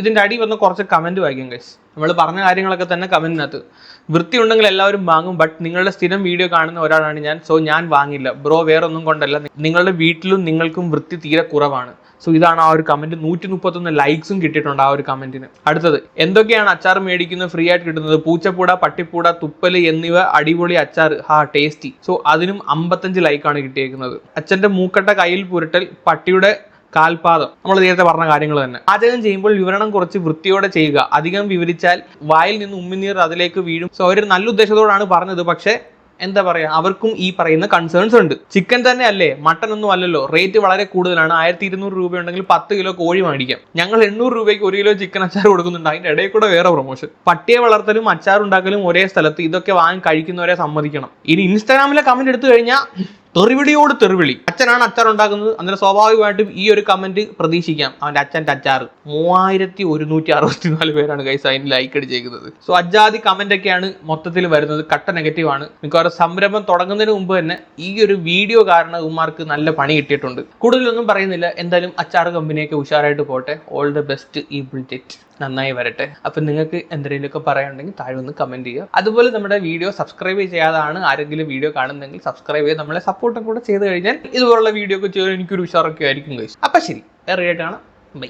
ഇതിന്റെ അടി വന്ന് കുറച്ച് കമന്റ് വായിക്കും ഗൈസ് നമ്മൾ പറഞ്ഞ കാര്യങ്ങളൊക്കെ തന്നെ കമന്റിനകത്ത് വൃത്തി ഉണ്ടെങ്കിൽ എല്ലാവരും വാങ്ങും ബട്ട് നിങ്ങളുടെ സ്ഥിരം വീഡിയോ കാണുന്ന ഒരാളാണ് ഞാൻ. സോ ഞാൻ വാങ്ങില്ല. ബ്രോ വേറെ ഒന്നും കൊണ്ടല്ല. നിങ്ങളുടെ വീട്ടിലും നിങ്ങൾക്കും വൃത്തി തീരെ കുറവാണ്. സോ ഇതാണ് ആ ഒരു കമന്റ് നൂറ്റി മുപ്പത്തൊന്ന് ലൈക്സും കിട്ടിയിട്ടുണ്ട് ആ ഒരു കമന്റിന് അടുത്തത് എന്തൊക്കെയാണ് അച്ചാർ മേടിക്കുന്നത്? ഫ്രീ ആയിട്ട് കിട്ടുന്നത്. പൂച്ചപ്പൂട പട്ടിപ്പൂട തുപ്പൽ എന്നിവ അടിപൊളി അച്ചാർ. ഹാ ടേസ്റ്റി സോ അതിനും അമ്പത്തഞ്ച് ലൈക്കാണ് കിട്ടിയേക്കുന്നത്. അച്ഛന്റെ മൂക്കട്ട കയ്യിൽ പുരട്ടൽ പട്ടിയുടെ കാൽപാദം. നമ്മൾ നേരത്തെ പറഞ്ഞ കാര്യങ്ങൾ തന്നെ. പാചകം ചെയ്യുമ്പോൾ വിവരണം കുറച്ച് വൃത്തിയോടെ ചെയ്യുക. അധികം വിവരിച്ചാൽ വായിൽ നിന്ന് ഉമ്മിനീർ അതിലേക്ക് വീഴും. സോ അവർ നല്ല ഉദ്ദേശത്തോടാണ് പറഞ്ഞത്. പക്ഷേ എന്താ പറയാ അവർക്കും ഈ പറയുന്ന കൺസേൺസ് ഉണ്ട്. ചിക്കൻ തന്നെ അല്ലേ? മട്ടൺ ഒന്നും അല്ലല്ലോ. റേറ്റ് വളരെ കൂടുതലാണ്. ആയിരത്തി ഇരുന്നൂറ് രൂപ ഉണ്ടെങ്കിൽ പത്ത് കിലോ കോഴി മേടിക്കാം. ഞങ്ങൾ എണ്ണൂറ് രൂപയ്ക്ക് ഒരു കിലോ ചിക്കൻ അച്ചാർ കൊടുക്കുന്നുണ്ട്. അതിന്റെ ഇടയിൽ കൂടെ വേറെ പ്രൊമോഷൻ പട്ടിയെ വളർത്തലും അച്ചാർ ഉണ്ടാക്കലും ഒരേ സ്ഥലത്ത് ഇതൊക്കെ വാങ്ങി കഴിക്കുന്നവരെ സമ്മതിക്കണം. ഇനി ഇൻസ്റ്റാഗ്രാമിലെ കമന്റ് എടുത്തു കഴിഞ്ഞാൽ തെറിവിളിയോട് തെറിവിളി. അച്ഛനാണ് അച്ചാർ ഉണ്ടാക്കുന്നത്. അന്നേരം സ്വാഭാവികമായിട്ടും ഈ ഒരു കമന്റ് പ്രതീക്ഷിക്കാം. അവന്റെ അച്ഛന്റെ അച്ചാർ. മൂവായിരത്തി ഒരുന്നൂറ്റി അറുപത്തി നാല് പേരാണ് കൈസ് അതിന് ലൈക്ക് അടിച്ചേക്കുന്നത്. സോ അജാതി കമന്റ് ഒക്കെയാണ് മൊത്തത്തിൽ വരുന്നത്. കട്ട നെഗറ്റീവ് ആണ്. മിക്കവാറും സംരംഭം തുടങ്ങുന്നതിന് മുമ്പ് തന്നെ ഈ ഒരു വീഡിയോ കാരണം ഉമ്മാർക്ക് നല്ല പണി കിട്ടിയിട്ടുണ്ട്. കൂടുതലൊന്നും പറയുന്നില്ല. എന്തായാലും അച്ചാർ കമ്പനിയൊക്കെ ഉഷാറായിട്ട് പോട്ടെ. ഓൾ ദ ബെസ്റ്റ് ഈ ബുൾജെറ്റ് നന്നായി വരട്ടെ. അപ്പം നിങ്ങൾക്ക് എന്തെങ്കിലുമൊക്കെ പറയാനുണ്ടെങ്കിൽ താഴെ ഒന്ന് കമന്റ് ചെയ്യുക. അതുപോലെ നമ്മുടെ വീഡിയോ സബ്സ്ക്രൈബ് ചെയ്യാതാണ് ആരെങ്കിലും വീഡിയോ കാണുന്നെങ്കിൽ സബ്സ്ക്രൈബ് ചെയ്ത് നമ്മളെ സപ്പോർട്ടും കൂടെ ചെയ്ത് കഴിഞ്ഞാൽ ഇതുപോലുള്ള വീഡിയോ ഒക്കെ ചെയ്യാൻ എനിക്കൊരു ഉഷാറൊക്കെ ആയിരിക്കും കഴിച്ചു അപ്പം ശരി വേറെ ആയിട്ടാണ്. ബൈ